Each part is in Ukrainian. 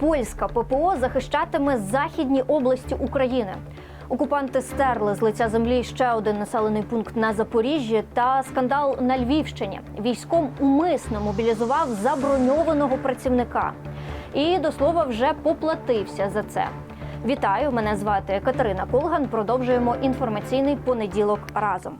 Польська ППО захищатиме західні області України. Окупанти стерли з лиця землі ще один населений пункт на Запоріжжі та скандал на Львівщині. Військом умисно мобілізував заброньованого працівника. І до слова вже поплатився за це. Вітаю! Мене звати Катерина Колган. Продовжуємо інформаційний понеділок разом.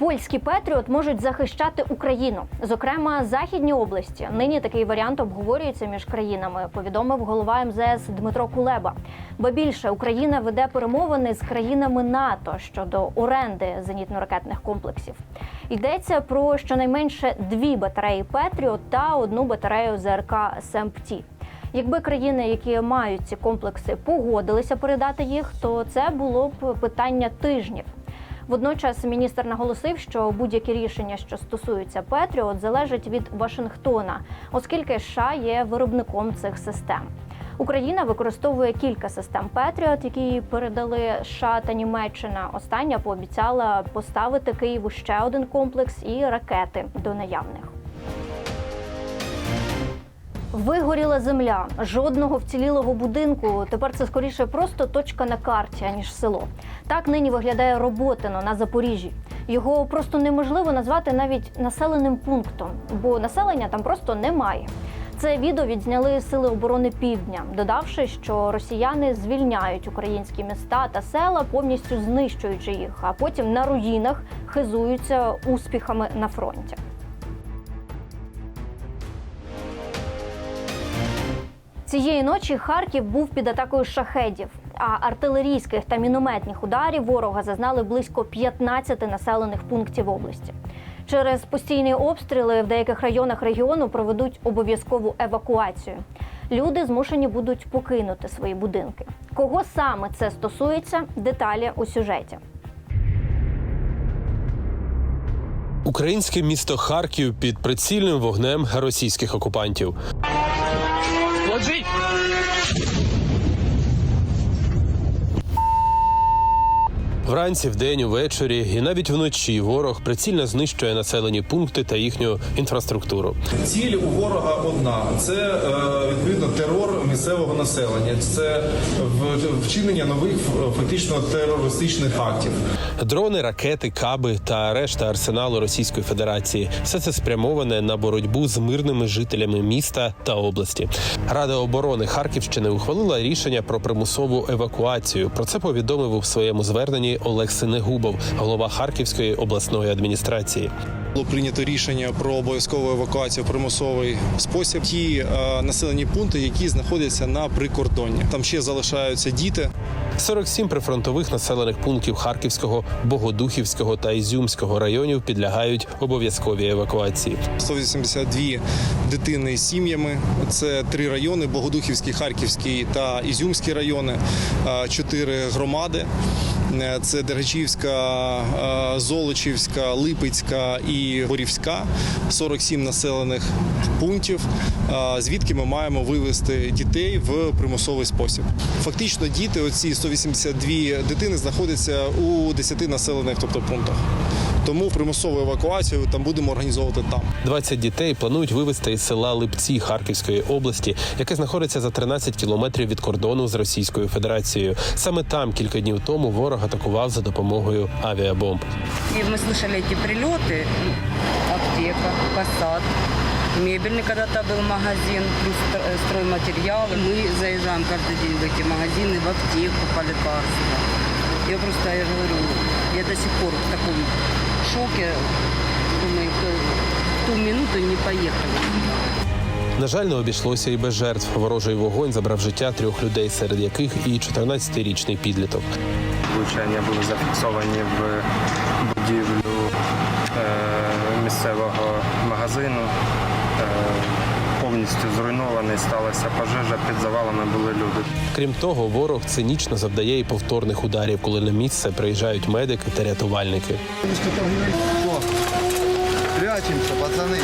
Польські Петріот можуть захищати Україну, зокрема західні області. Нині такий варіант обговорюється між країнами. Повідомив голова МЗС Дмитро Кулеба. Ба більше Україна веде перемовини з країнами НАТО щодо оренди зенітно-ракетних комплексів. Йдеться про щонайменше дві батареї Петріот та одну батарею ЗРК СЕМПТІ. Якби країни, які мають ці комплекси, погодилися передати їх, то це було б питання тижнів. Водночас міністр наголосив, що будь-які рішення, що стосуються Петріот, залежать від Вашингтона, оскільки США є виробником цих систем. Україна використовує кілька систем Петріот, які передали США та Німеччина. Остання пообіцяла поставити Києву ще один комплекс і ракети до наявних. Вигоріла земля, жодного вцілілого будинку. Тепер це скоріше просто точка на карті, аніж село. Так нині виглядає Роботино на Запоріжжі. Його просто неможливо назвати навіть населеним пунктом, бо населення там просто немає. Це відео відзняли сили оборони Півдня, додавши, що росіяни звільняють українські міста та села, повністю знищуючи їх, а потім на руїнах хизуються успіхами на фронті. Цієї ночі Харків був під атакою шахедів, а артилерійських та мінометних ударів ворога зазнали близько 15 населених пунктів області. Через постійні обстріли в деяких районах регіону проведуть обов'язкову евакуацію. Люди змушені будуть покинути свої будинки. Кого саме це стосується? Деталі у сюжеті. Українське місто Харків під прицільним вогнем російських окупантів. Audrey! Вранці, вдень, увечері і навіть вночі ворог прицільно знищує населені пункти та їхню інфраструктуру. Ціль у ворога одна це е, відповідно терор місцевого населення. Це вчинення нових фактично терористичних актів. Дрони, ракети, каби та решта арсеналу Російської Федерації все це спрямоване на боротьбу з мирними жителями міста та області. Рада оборони Харківщини ухвалила рішення про примусову евакуацію. Про це повідомив у своєму зверненні Олег Синегубов, голова Харківської обласної адміністрації. Було прийнято рішення про обов'язкову евакуацію в примусовий спосіб. Ті е, населені пункти, які знаходяться на прикордонні. Там ще залишаються діти. 47 прифронтових населених пунктів Харківського, Богодухівського та Ізюмського районів підлягають обов'язковій евакуації. 182 дитини з сім'ями. Це три райони: Богодухівський, Харківський та Ізюмський райони, е, чотири громади. Е, Це Дергачівська, е, Золочівська, Липецька і Горівська 47 населених пунктів, е, звідки ми маємо вивезти дітей в примусовий спосіб. Фактично, діти, оці 182 дитини, знаходяться у 10 населених тобто, пунктах. Тому примусову евакуацію там будемо організовувати там. 20 дітей планують вивезти із села Липці Харківської області, яке знаходиться за 13 кілометрів від кордону з Російською Федерацією. Саме там кілька днів тому ворог атакував за допомогою авіабомб. И мы слышали эти прилеты. Аптека, посад. Мебельный когда-то был магазин, плюс стро- э, стройматериалы. Мы заезжаем каждый день в эти магазины, в аптеку по лекарствам. Я просто, я же говорю, я до сих пор в таком шоке. Думаю, в ту минуту не поїхали. На жаль, не обійшлося і без жертв. Ворожий вогонь забрав життя трьох людей, серед яких і 14-річний підліток. Влучання були зафіксовані в будівлю е, місцевого магазину. Повністю зруйнований, сталася пожежа, під завалами були люди. Крім того, ворог цинічно завдає і повторних ударів, коли на місце приїжджають медики та рятувальники. Прячемся, пацаны.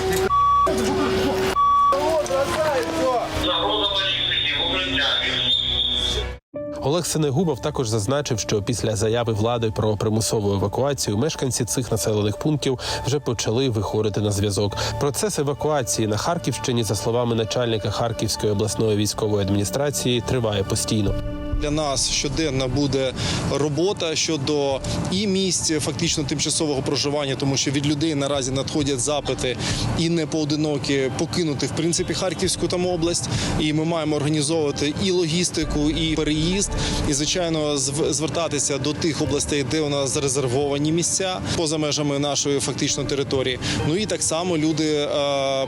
Олег Сенегубов також зазначив, що після заяви влади про примусову евакуацію мешканці цих населених пунктів вже почали виходити на зв'язок. Процес евакуації на Харківщині, за словами начальника Харківської обласної військової адміністрації, триває постійно. Для нас щоденно буде робота щодо і місць фактично тимчасового проживання, тому що від людей наразі надходять запити і не поодинокі покинути в принципі Харківську там область. І ми маємо організовувати і логістику, і переїзд, і звичайно зв- звертатися до тих областей, де у нас зарезервовані місця поза межами нашої фактично території. Ну і так само люди е,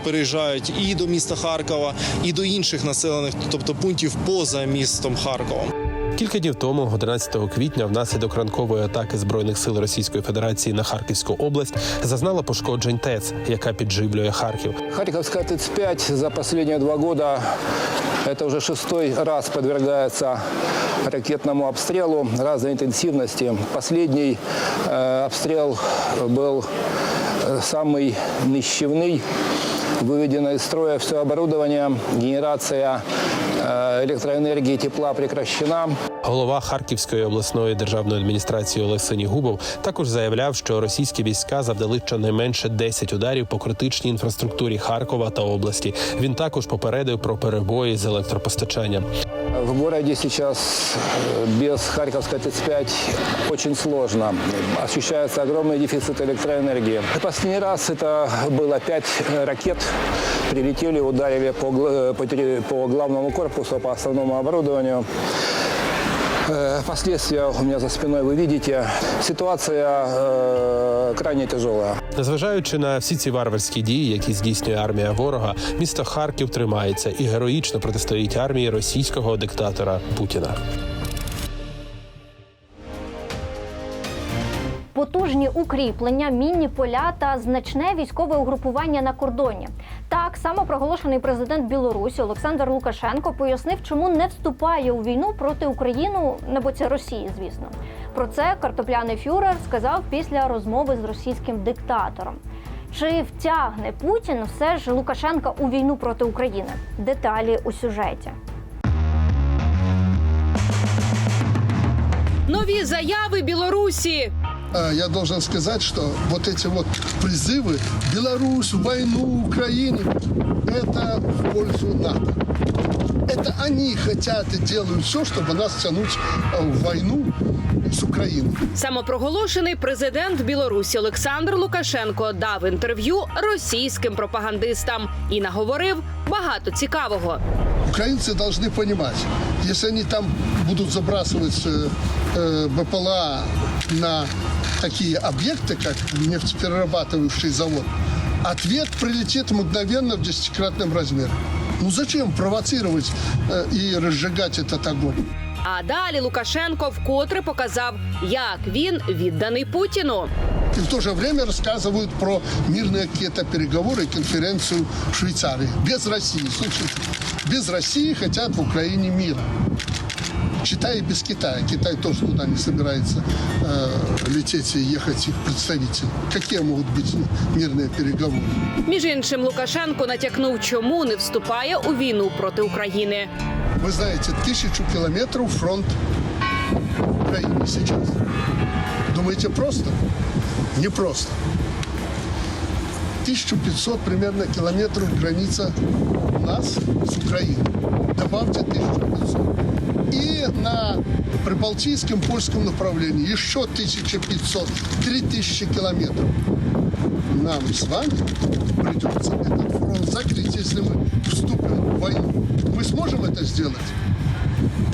переїжджають і до міста Харкова, і до інших населених, тобто пунктів поза містом Харковом. Кілька днів тому, 11 квітня, внаслідок ранкової атаки збройних сил Російської Федерації на Харківську область зазнала пошкоджень ТЕЦ, яка підживлює Харків. Харьковская ТЭЦ-5 за последние два года, это уже шестой раз подвергается ракетному обстрелу разной интенсивности. Последний э, обстрел был э, самый нищевный. Выведено из строя все оборудование, генерация э, электроэнергии, тепла прекращена. Голова Харківської обласної державної адміністрації Олег Сенігубов також заявляв, що російські війська завдали щонайменше 10 ударів по критичній інфраструктурі Харкова та області. Він також попередив про перебої з електропостачанням. В городе сейчас э, без Харьковской ТЭЦ-5 очень сложно. Ощущается огромный дефицит электроэнергии. Последний раз это было пять э, ракет. Прилетели, ударили по, гла- э, по терри- по главному корпусу, по основному оборудованию. Э, Последствия у меня за спиной вы видите. Ситуация э, крайне тяжелая. Незважаючи на всі ці варварські дії, які здійснює армія ворога, місто Харків тримається і героїчно протистоїть армії російського диктатора Путіна. Потужні укріплення, мінні поля та значне військове угрупування на кордоні. Так само проголошений президент Білорусі Олександр Лукашенко пояснив, чому не вступає у війну проти України на боці Росії. Звісно, про це картопляний фюрер сказав після розмови з російським диктатором. Чи втягне Путін все ж Лукашенка у війну проти України? Деталі у сюжеті. Нові заяви Білорусі А, Я должен сказать, что вот эти вот призывы Беларусь, войну, Украине, это в пользу НАТО. Это они хотят и делают все, чтобы нас тянуть э, в войну с Украиной. Самопроголошений президент Білорусі Олександр Лукашенко дав інтерв'ю російським пропагандистам і наговорив багато цікавого. Украинцы должны понимать, если они там будут забрасывать э, э, БПЛА на такие объекты, как нефтеперерабатывающий завод, ответ прилетит мгновенно в десятикратном размере. Ну зачем провоцировать э, и разжигать этот огонь? А далі Лукашенко вкотре показав, як він відданий Путіну. И в то же время рассказывают про мирные какие-то переговоры и конференцию в Швейцарии. Без России. Слушайте, без России хотят в Украине мира. Китай и без Китая. Китай тоже туда не собирается э, лететь и ехать их представители. Какие могут быть мирные переговоры? Між іншим, Лукашенко натякнув, чому не вступає у війну проти України. Вы знаете, тысячу километров фронт Украины сейчас. Думаете, просто? Не просто. 1500 примерно километров граница у нас с Украиной. Добавьте 1500. И на прибалтийском польском направлении еще 1500, 3000 километров. Нам с вами придется этот фронт закрыть, если мы вступим в войну. Мы сможем это сделать?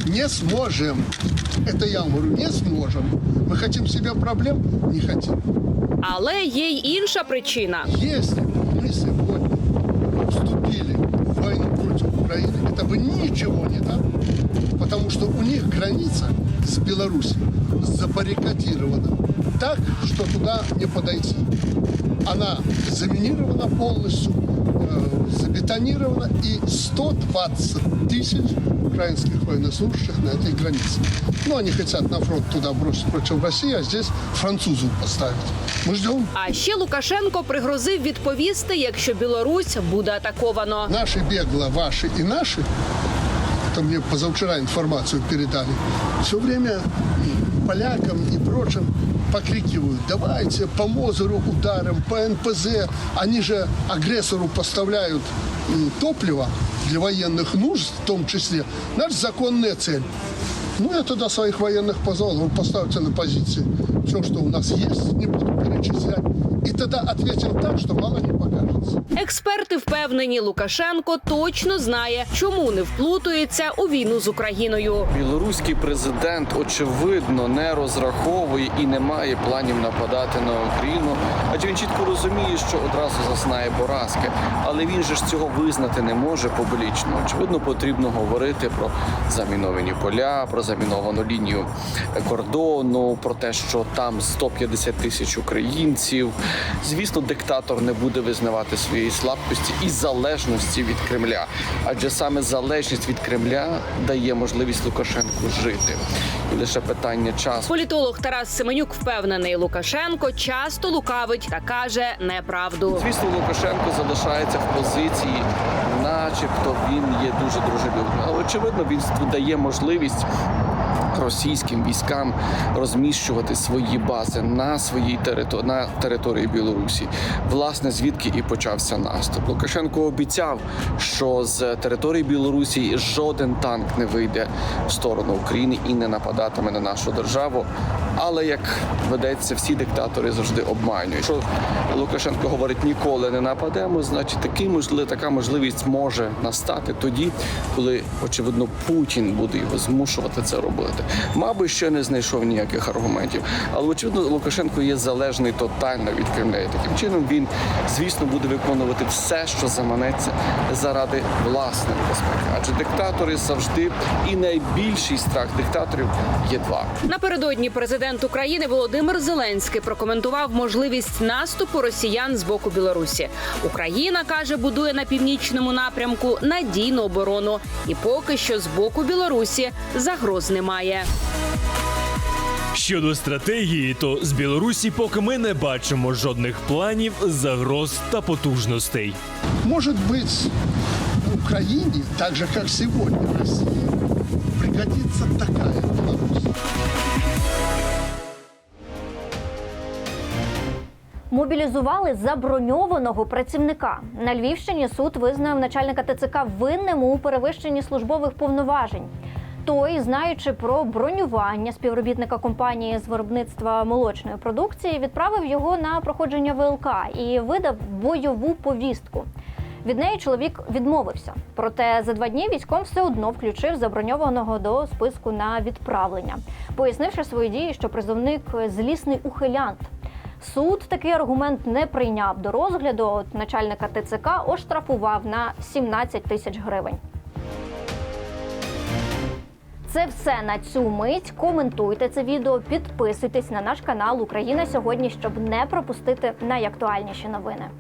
Не сможем. Это я вам говорю, не сможем. Мы хотим себе проблем? Не хотим. Але є й інша причина. Если бы мы сегодня вступили в войну против Украины, это бы ничего не дало. Потому что у них граница с Беларусью забаррикадирована так, что туда не подойти. Она заминирована полностью, э, забетонирована, и 120 тысяч украинских военнослужащих на этой границе. Ну, они хотят на фронт туда бросить против России, а здесь французов поставить. Мы ждем. А ще Лукашенко пригрозив відповісти, якщо Білорусь буде атаковано. Наши бегло, ваши и наши это мне позавчера информацию передали, все время полякам и прочим покрикивают, давайте по Мозеру ударим, по НПЗ. Они же агрессору поставляют топливо для военных нужд в том числе. Наша законная цель. Ну, я тогда своих военных позвал, говорю, поставьте на позиции все, что у нас есть, не буду перечислять. И тогда ответим так, что мало не покажется. Експерти впевнені, Лукашенко точно знає, чому не вплутується у війну з Україною. Білоруський президент очевидно не розраховує і не має планів нападати на Україну, адже він чітко розуміє, що одразу зазнає поразки. Але він же ж цього визнати не може публічно. Очевидно, потрібно говорити про заміновані поля, про заміновану лінію кордону, про те, що там 150 тисяч українців. Звісно, диктатор не буде визнавати своєї слабкості і залежності від Кремля, адже саме залежність від Кремля дає можливість Лукашенку жити. Лише питання часу. Політолог Тарас Семенюк впевнений, Лукашенко часто лукавить та каже неправду. Звісно, Лукашенко залишається в позиції, начебто він є дуже дружелюбним. Але очевидно, він дає можливість. Російським військам розміщувати свої бази на своїй території на території Білорусі, власне, звідки і почався наступ. Лукашенко обіцяв, що з території Білорусі жоден танк не вийде в сторону України і не нападатиме на нашу державу. Але як ведеться, всі диктатори завжди обманюють. Якщо Лукашенко говорить ніколи не нападемо, значить такий можливо, така можливість може настати тоді, коли очевидно Путін буде його змушувати це робити. Мабуть, ще не знайшов ніяких аргументів, але очевидно, Лукашенко є залежний тотально від Кремля. І таким чином він, звісно, буде виконувати все, що заманеться заради власної безпеки. Адже диктатори завжди і найбільший страх диктаторів є два. Напередодні президент України Володимир Зеленський прокоментував можливість наступу росіян з боку Білорусі. Україна каже, будує на північному напрямку надійну оборону, і поки що з боку Білорусі загроз немає. Щодо стратегії, то з Білорусі поки ми не бачимо жодних планів, загроз та потужностей. Может быть, Украине, так же, как сегодня России, пригодится такая Беларусь. Мобілізували заброньованого працівника. На Львівщині суд визнав начальника ТЦК винним у перевищенні службових повноважень. Той, знаючи про бронювання співробітника компанії з виробництва молочної продукції, відправив його на проходження ВЛК і видав бойову повістку. Від неї чоловік відмовився. Проте за два дні військом все одно включив заброньованого до списку на відправлення, пояснивши свої дії, що призовник злісний ухилянт. Суд такий аргумент не прийняв до розгляду. От начальника ТЦК оштрафував на 17 тисяч гривень. Це все на цю мить. Коментуйте це відео, підписуйтесь на наш канал Україна сьогодні, щоб не пропустити найактуальніші новини.